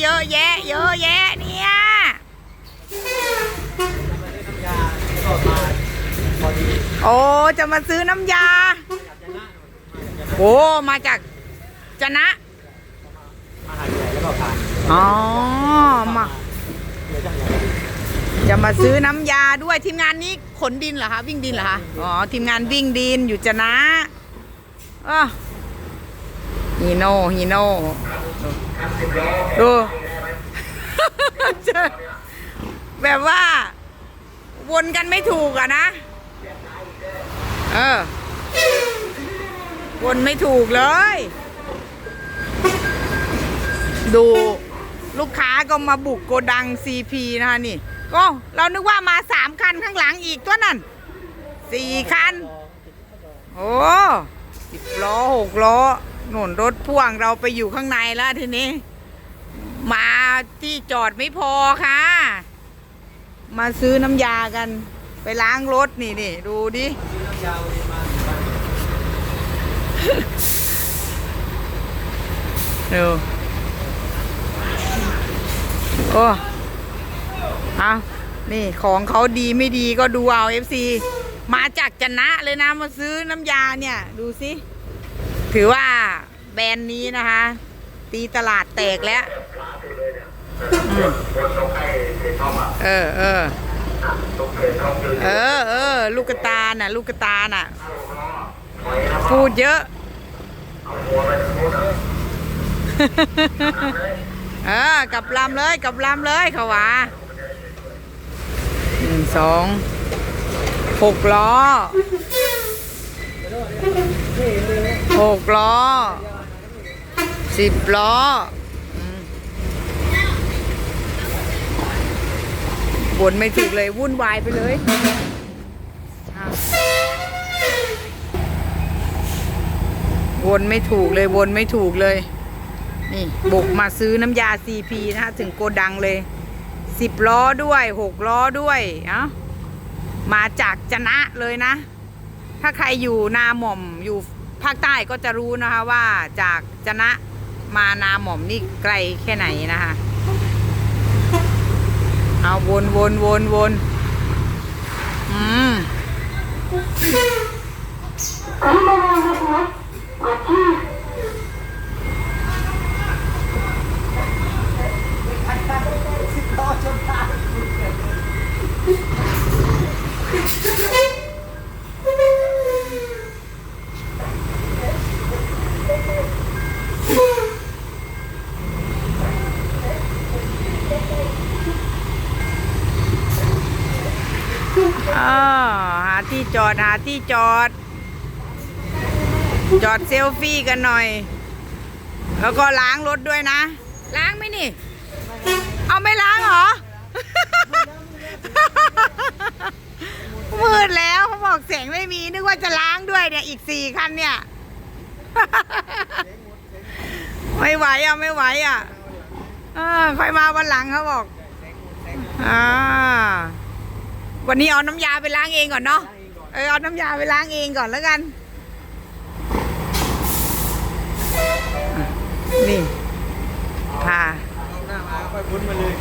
เยอะแยะ เยอะแยะเนี่ยยาก็มาพอดีโอ้จะมาซื้อน้ำยาอยากจะนั่งโอ้มาจากจะนะมาหาใหญ่แล้วก็ผ่านอ๋อมาเดี๋ยวจังเลยจะมาซื้อน้ำยาด้วยทีมงานนี้ขนดินเหรอคะวิ่งดินเหรอคะอ๋อทีมงานวิ่งดินอยู่จะนะอ้อฮีโน่ฮีโน่ ดู แบบว่า วนกันไม่ถูกอะนะ เออ วนไม่ถูกเลย ดูลูกค้าก็มาบุกโกดัง CP นะคะนี่ ก็เรานึกว่ามาสามคันข้างหลังอีกตัวนั่นสี่คัน โอ้สิบล้อหกล้อ หนุนรถพ่วงเราไปอยู่ข้างในแล้วทีนี้ มาที่จอดไม่พอค่ะ มาซื้อน้ำยากัน ไปล้างรถนี่นี่ดูดิน้ำยาวันนี้มาดูโอ้เอานี่ของเขาดีไม่ดีก็ดูเอาเอฟซีมาจากจนะเลยนะมาซื้อน้ำยาเนี่ย ดูสิ ถือว่าแบรนด์นี้นะคะ ตีตลาดแตกแล้วเออเออเออเออลูกกระตาน่ะ ลูกกระตาน่ะ พูดเยอะ เออกลับลำเลยกลับลำเลยเขาว่าหนึ่งสองหกล้อ หกล้อสิบล้อวนไม่ถูกเลย วุ่นวายไปเลย วนไม่ถูกเลย วนไม่ถูกเลย นี่ บุกมาซื้อน้ำยา CP นะคะถึงโกดังเลยสิบล้อด้วยหกล้อด้วยเอ้ามาจากจนะเลยนะ ถ้าใครอยู่นาหม่อมอยู่ ภาคใต้ก็จะรู้นะคะว่าจากจนะมานาหม่อมนี่ไกลแค่ไหนนะคะ เอาวนวนวนวนอืม ต่อจนตาย อ่าหา ที่จอดหาที่จอด จอดเซลฟี่กันหน่อย แล้วก็ล้างรถด้วยนะ ล้างไหมนี่ เอาไม่ล้างเหรอ มืดแล้วเขาบอกเสียงไม่มี นึกว่าจะล้างด้วยเนี่ย อีกสี่คันเนี่ย ไม่ไหวอะ ไม่ไหวอะเออค่อยมาวันหลังเขาบอกอ่าวันนี้เอาน้ำยาไปล้างเองก่อนเนาะ เออเอาน้ำยาไปล้างเองก่อนแล้วกัน นี่ค่ะเอาหน้ามาค่อยพ้นมาเลย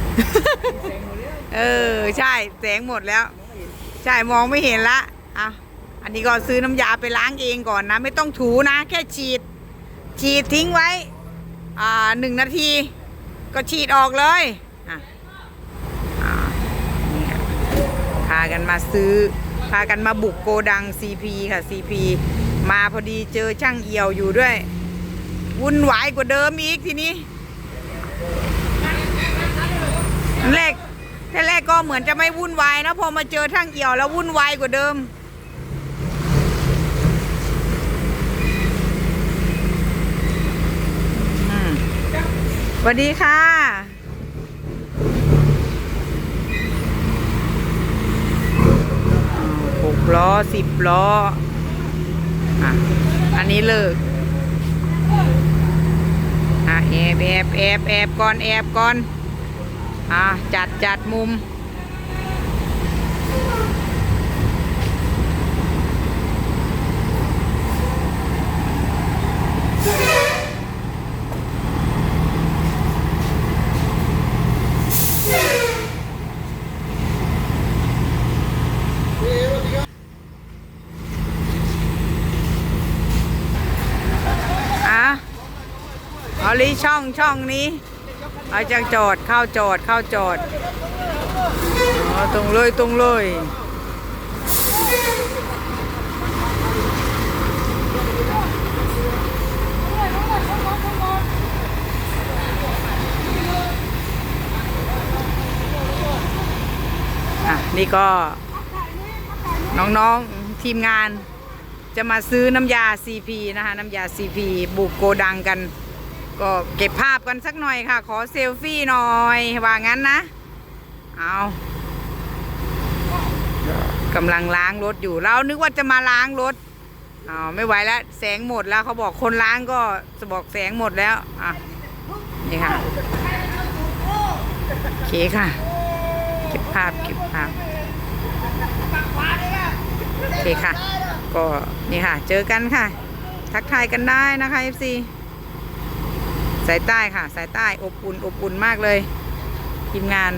เออ ใช่แสงหมดแล้ว ใช่มองไม่เห็นละอะอันนี้ก็ซื้อน้ำยาไปล้างเองก่อนนะ ไม่ต้องถูนะ แค่ฉีด ฉีดทิ้งไว้ อ่าหนึ่งนาที ก็ฉีดออกเลยอะอ่าเนี่ยพากันมาซื้อ พากันมาบุกโกดัง CP ค่ะ CP มาพอดีเจอช่างเอี่ยวอยู่ด้วย วุ่นวายกว่าเดิมอีกทีนี้แรกทีแรกก็เหมือนจะไม่วุ่นวายนะพอมาเจอช่างเอี่ยวแล้ววุ่นวายกว่าเดิมสวัสดีค่ะ หก ล้อสิบล้ออะอันนี้เลิกอะแอบแอบแอบแอบก่อนแอบก่อนอะจัดจัดมุม ลีช่องช่องนี้เอาจากจอดเข้าจอดเข้าจอดตรงเลยตรงเลยอะนี่ก็น้องๆทีมงานจะมาซื้อน้ำยา CP นะคะน้ำยา CP บุกโกดังกัน ก็เก็บภาพกันสักหน่อยค่ะ ขอเซลฟี่หน่อยว่างั้นนะ เอากำลังล้างรถอยู่เรานึกว่าจะมาล้างรถอ๋อไม่ไหวแล้วแสงหมดแล้วเขาบอกคนล้างก็จะบอกแสงหมดแล้วอะนี่ค่ะโอเคค่ะ เก็บภาพเก็บภาพโอเคค่ะ ก็นี่ค่ะ เจอกันค่ะ ทักทายกันได้นะคะ FC สายใต้ค่ะ สายใต้อบอุ่นอบอุ่นมากเลยทีมงาน